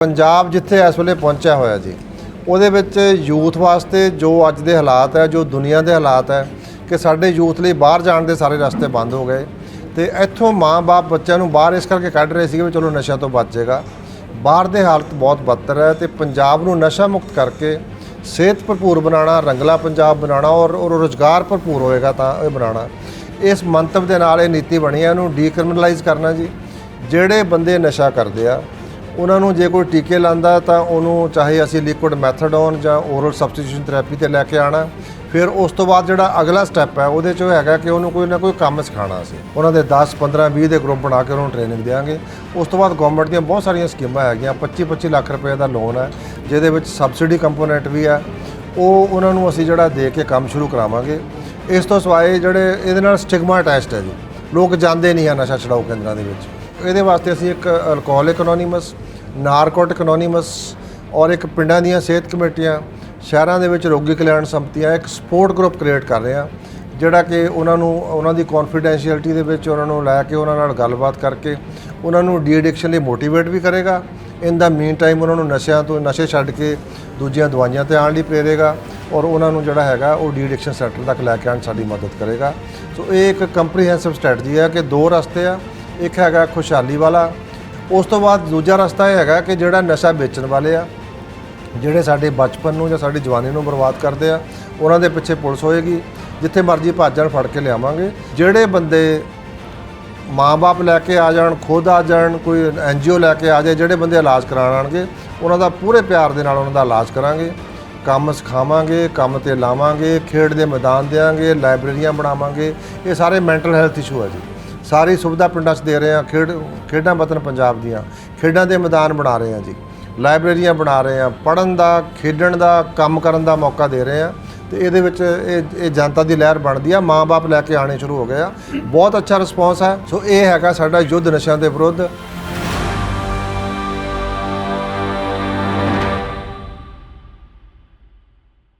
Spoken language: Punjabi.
ਪੰਜਾਬ ਜਿੱਥੇ ਇਸ ਵੇਲੇ ਪਹੁੰਚਿਆ ਹੋਇਆ ਜੀ, ਉਹਦੇ ਵਿੱਚ ਯੂਥ ਵਾਸਤੇ ਜੋ ਅੱਜ ਦੇ ਹਾਲਾਤ ਹੈ, ਜੋ ਦੁਨੀਆ ਦੇ ਹਾਲਾਤ ਹੈ, ਕਿ ਸਾਡੇ ਯੂਥ ਲਈ ਬਾਹਰ ਜਾਣ ਦੇ ਸਾਰੇ ਰਸਤੇ ਬੰਦ ਹੋ ਗਏ ਤੇ ਇੱਥੋਂ ਮਾਂ-ਬਾਪ ਬੱਚਿਆਂ ਨੂੰ ਬਾਹਰ ਇਸ ਕਰਕੇ ਕੱਢ ਰਹੇ ਸੀਗੇ ਵੀ ਚਲੋ ਨਸ਼ਿਆਂ ਤੋਂ ਬਚ ਬਚੇਗਾ ਬਾਹਰ ਦੇ ਹਾਲਤ ਬਹੁਤ ਬਦਤਰ ਹੈ ਤੇ ਪੰਜਾਬ ਨੂੰ ਨਸ਼ਾ ਮੁਕਤ ਕਰਕੇ ਸਿਹਤ ਭਰਪੂਰ ਬਣਾਉਣਾ, ਰੰਗਲਾ ਪੰਜਾਬ ਬਣਾਉਣਾ ਔਰ ਔਰ ਰੋਜ਼ਗਾਰ ਭਰਪੂਰ ਹੋਏਗਾ ਤਾਂ ਇਹ ਬਣਾਉਣਾ। ਇਸ ਮੰਤਵ ਦੇ ਨਾਲ ਇਹ ਨੀਤੀ ਬਣੀ ਹੈ, ਇਹਨੂੰ ਡੀਕ੍ਰਿਮੀਨਲਾਈਜ਼ ਕਰਨਾ ਜੀ। ਜਿਹੜੇ ਬੰਦੇ ਨਸ਼ਾ ਕਰਦੇ ਆ ਉਹਨਾਂ ਨੂੰ ਜੇ ਕੋਈ ਟੀਕੇ ਲਾਂਦਾ ਤਾਂ ਉਹਨੂੰ ਚਾਹੇ ਅਸੀਂ ਲਿਕੁਇਡ ਮੈਥਡੋਨ ਜਾਂ ਓਰਲ ਸਬਸਟੀਟਿਊਸ਼ਨ ਥੈਰੇਪੀ ਤੇ ਲੈ ਕੇ ਆਣਾ। ਫਿਰ ਉਸ ਤੋਂ ਬਾਅਦ ਜਿਹੜਾ ਅਗਲਾ ਸਟੈਪ ਹੈ, ਉਹਦੇ 'ਚ ਉਹ ਹੈਗਾ ਕਿ ਉਹਨੂੰ ਕੋਈ ਨਾ ਕੋਈ ਕੰਮ ਸਿਖਾਉਣਾ ਅਸੀਂ। ਉਹਨਾਂ ਦੇ 10 15 20 ਦੇ ਗਰੁੱਪ ਬਣਾ ਕੇ ਉਹਨੂੰ ਟ੍ਰੇਨਿੰਗ ਦੇਵਾਂਗੇ ਉਸ ਤੋਂ ਬਾਅਦ ਗਵਰਨਮੈਂਟ ਦੀਆਂ ਬਹੁਤ ਸਾਰੀਆਂ ਸਕੀਮਾਂ ਹੈਗੀਆਂ। 25 25 ਲੱਖ ਰੁਪਏ ਦਾ ਲੋਨ ਹੈ, ਜਿਹਦੇ ਵਿੱਚ ਸਬਸਿਡੀ ਕੰਪੋਨੈਂਟ ਵੀ ਹੈ। ਉਹ ਉਹਨਾਂ ਨੂੰ ਅਸੀਂ ਜਿਹੜਾ ਦੇ ਕੇ ਕੰਮ ਸ਼ੁਰੂ ਕਰਾਵਾਂਗੇ। ਇਸ ਤੋਂ ਸਿਵਾਏ ਜਿਹੜੇ ਇਹਦੇ ਨਾਲ ਸਟਿਗਮਾ ਅਟੈਚਡ ਹੈ ਜੀ। ਲੋਕ ਜਾਂਦੇ ਨਹੀਂ ਆ ਨਸ਼ਾ ਛਡਾਊ ਕੇਂਦਰਾਂ ਦੇ ਵਿੱਚ। ਇਹਦੇ ਵਾਸਤੇ ਅਸੀਂ ਇੱਕ ਅਲਕੋਹਲਿਕ ਅਨੋਨੀਮਸ ਨਾਰਕੋਟਿਕ ਅਨੋਨੀਮਸ ਔਰ ਇੱਕ ਪਿੰਡਾਂ ਦੀਆਂ ਸਿਹਤ ਕਮੇਟੀਆਂ, ਸ਼ਹਿਰਾਂ ਦੇ ਵਿੱਚ ਰੋਗੀ ਕਲਿਆਣ ਸੰਪਤੀਆਂ, ਇੱਕ ਸਪੋਰਟ ਗਰੁੱਪ ਕ੍ਰੀਏਟ ਕਰ ਰਹੇ ਆ ਜਿਹੜਾ ਕਿ ਉਹਨਾਂ ਨੂੰ, ਉਹਨਾਂ ਦੀ ਕੌਨਫੀਡੈਂਸ਼ੀਅਲਟੀ ਦੇ ਵਿੱਚ ਉਹਨਾਂ ਨੂੰ ਲੈ ਕੇ ਉਹਨਾਂ ਨਾਲ ਗੱਲਬਾਤ ਕਰਕੇ ਉਹਨਾਂ ਨੂੰ ਡੀ ਐਡਿਕਸ਼ਨ ਲਈ ਮੋਟੀਵੇਟ ਵੀ ਕਰੇਗਾ। ਇਨ ਦਾ ਮੀਨ ਟਾਈਮ ਉਹਨਾਂ ਨੂੰ ਨਸ਼ਿਆਂ ਤੋਂ, ਨਸ਼ੇ ਛੱਡ ਕੇ ਦੂਜੀਆਂ ਦਵਾਈਆਂ ਤੇ ਆਉਣ ਲਈ ਪ੍ਰੇਰੇਗਾ ਔਰ ਉਹਨਾਂ ਨੂੰ ਜਿਹੜਾ ਹੈਗਾ ਉਹ ਡੀ ਐਡਿਕਸ਼ਨ ਸੈਂਟਰ ਤੱਕ ਲੈ ਕੇ ਆਉਣ ਸਾਡੀ ਮਦਦ ਕਰੇਗਾ। ਸੋ ਇਹ ਇੱਕ ਕੰਪਰੀਹੈਂਸਿਵ ਸਟ੍ਰੈਟਜੀ ਹੈ ਕਿ ਦੋ ਰਸਤੇ ਆ। ਇੱਕ ਹੈਗਾ ਖੁਸ਼ਹਾਲੀ ਵਾਲਾ। ਉਸ ਤੋਂ ਬਾਅਦ ਦੂਜਾ ਰਸਤਾ ਇਹ ਹੈਗਾ ਕਿ ਜਿਹੜਾ ਨਸ਼ਾ ਵੇਚਣ ਵਾਲੇ ਆ, ਜਿਹੜੇ ਸਾਡੇ ਬਚਪਨ ਨੂੰ ਜਾਂ ਸਾਡੀ ਜਵਾਨੀ ਨੂੰ ਬਰਬਾਦ ਕਰਦੇ ਆ, ਉਹਨਾਂ ਦੇ ਪਿੱਛੇ ਪੁਲਿਸ ਹੋਏਗੀ, ਜਿੱਥੇ ਮਰਜ਼ੀ ਭੱਜ ਜਾਣ, ਫੜ ਕੇ ਲਿਆਵਾਂਗੇ। ਜਿਹੜੇ ਬੰਦੇ ਮਾਂ-ਬਾਪ ਲੈ ਕੇ ਆ ਜਾਣ, ਖੁਦ ਆ ਜਾਣ, ਕੋਈ ਐਨਜੀਓ ਲੈ ਕੇ ਆ ਜਾਏ, ਜਿਹੜੇ ਬੰਦੇ ਇਲਾਜ ਕਰਾਉਣ ਆਣਗੇ ਉਹਨਾਂ ਦਾ ਪੂਰੇ ਪਿਆਰ ਦੇ ਨਾਲ ਉਹਨਾਂ ਦਾ ਇਲਾਜ ਕਰਾਂਗੇ। ਕੰਮ ਸਿਖਾਵਾਂਗੇ, ਕੰਮ ਤੇ ਲਾਵਾਂਗੇ, ਖੇਡ ਦੇ ਮੈਦਾਨ ਦੇਵਾਂਗੇ ਲਾਇਬ੍ਰੇਰੀਆਂ ਬਣਾਵਾਂਗੇ। ਇਹ ਸਾਰੇ ਮੈਂਟਲ ਹੈਲਥ ਇਸ਼ੂ ਹੈ ਜੀ। ਸਾਰੀ ਸੁਵਿਧਾ ਪਿੰਡਾਂ 'ਚ ਦੇ ਰਹੇ ਹਾਂ, ਖੇਡ, ਖੇਡਾਂ ਵਤਨ ਪੰਜਾਬ ਦੀਆਂ। ਖੇਡਾਂ ਦੇ ਮੈਦਾਨ ਬਣਾ ਰਹੇ ਹਾਂ ਜੀ। ਲਾਇਬ੍ਰੇਰੀਆਂ ਬਣਾ ਰਹੇ ਹਾਂ ਪੜਨ ਦਾ, ਖੇਡਣ ਦਾ, ਕੰਮ ਕਰਨ ਦਾ ਮੌਕਾ ਦੇ ਰਹੇ ਹਾਂ। ਤੇ ਇਹਦੇ ਵਿੱਚ ਇਹ ਇਹ ਜਨਤਾ ਦੀ ਲਹਿਰ ਬਣਦੀ ਆ, ਮਾਂ-ਬਾਪ ਲੈ ਕੇ ਆਣੇ ਸ਼ੁਰੂ ਹੋ ਗਏ ਆ। ਬਹੁਤ ਅੱਛਾ ਰਿਸਪੌਂਸ ਹੈ ਸੋ ਇਹ ਹੈਗਾ ਸਾਡਾ ਯੁੱਧ ਨਸ਼ਿਆਂ ਦੇ ਵਿਰੁੱਧ।